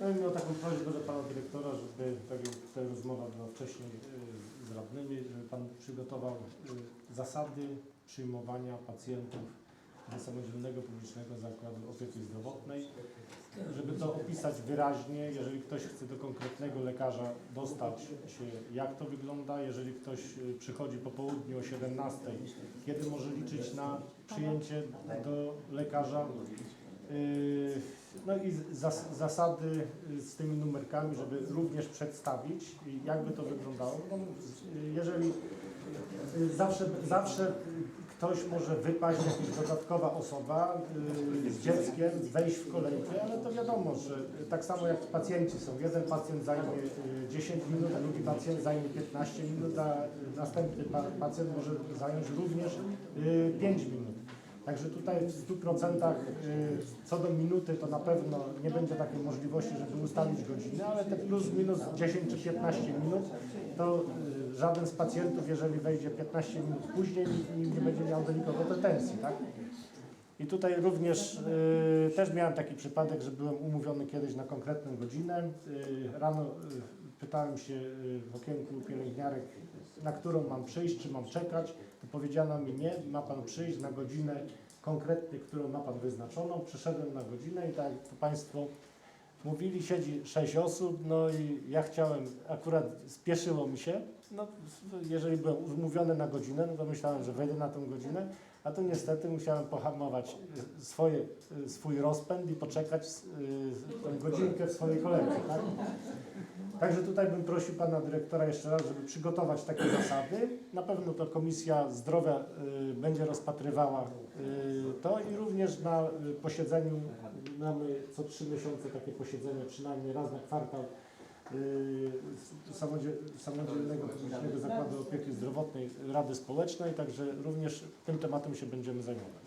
Ja bym miał taką prośbę do pana dyrektora, żeby, tak jak tutaj rozmowa była wcześniej y, z radnymi, żeby pan przygotował y, zasady przyjmowania pacjentów do samodzielnego publicznego zakładu opieki zdrowotnej, żeby to opisać wyraźnie, jeżeli ktoś chce do konkretnego lekarza dostać się, jak to wygląda, jeżeli ktoś y, przychodzi po południu o 17, kiedy może liczyć na przyjęcie do lekarza, No i zas zasady y, z tymi numerkami, żeby również przedstawić, jakby to wyglądało. No, y, jeżeli zawsze, zawsze ktoś może wypaść, jakaś dodatkowa osoba z dzieckiem, wejść w kolejkę, ale to wiadomo, że tak samo jak pacjenci są. Jeden pacjent zajmie y, 10 minut, a drugi pacjent zajmie 15 minut, a następny pa pacjent może zająć również y, 5 minut. Także tutaj w 100% y, co do minuty to na pewno nie będzie takiej możliwości, żeby ustalić godzinę, ale te plus minus 10 czy 15 minut to y, żaden z pacjentów, jeżeli wejdzie 15 minut później, nie, będzie miał do nikogo pretensji, tak? I tutaj również y, też miałem taki przypadek, że byłem umówiony kiedyś na konkretną godzinę. Y, rano y, pytałem się y, w okienku pielęgniarek, na którą mam przyjść, czy mam czekać. To powiedziano mi nie, ma Pan przyjść na godzinę konkretnie, którą ma Pan wyznaczoną. Przyszedłem na godzinę i tak to Państwo mówili, siedzi sześć osób, no i ja chciałem, akurat spieszyło mi się, no jeżeli byłem umówiony na godzinę, no to myślałem, że wejdę na tą godzinę, a tu niestety musiałem pohamować swoje, swój rozpęd i poczekać y, tą godzinkę w swojej kolejce, tak? Także tutaj bym prosił Pana Dyrektora jeszcze raz, żeby przygotować takie zasady. Na pewno to Komisja Zdrowia y, będzie rozpatrywała y, to i również na y, posiedzeniu mamy co trzy miesiące takie posiedzenie, przynajmniej raz na kwartał y, samodzie- Samodzielnego Publicznego Zakładu Opieki Zdrowotnej Rady Społecznej, także również tym tematem się będziemy zajmować.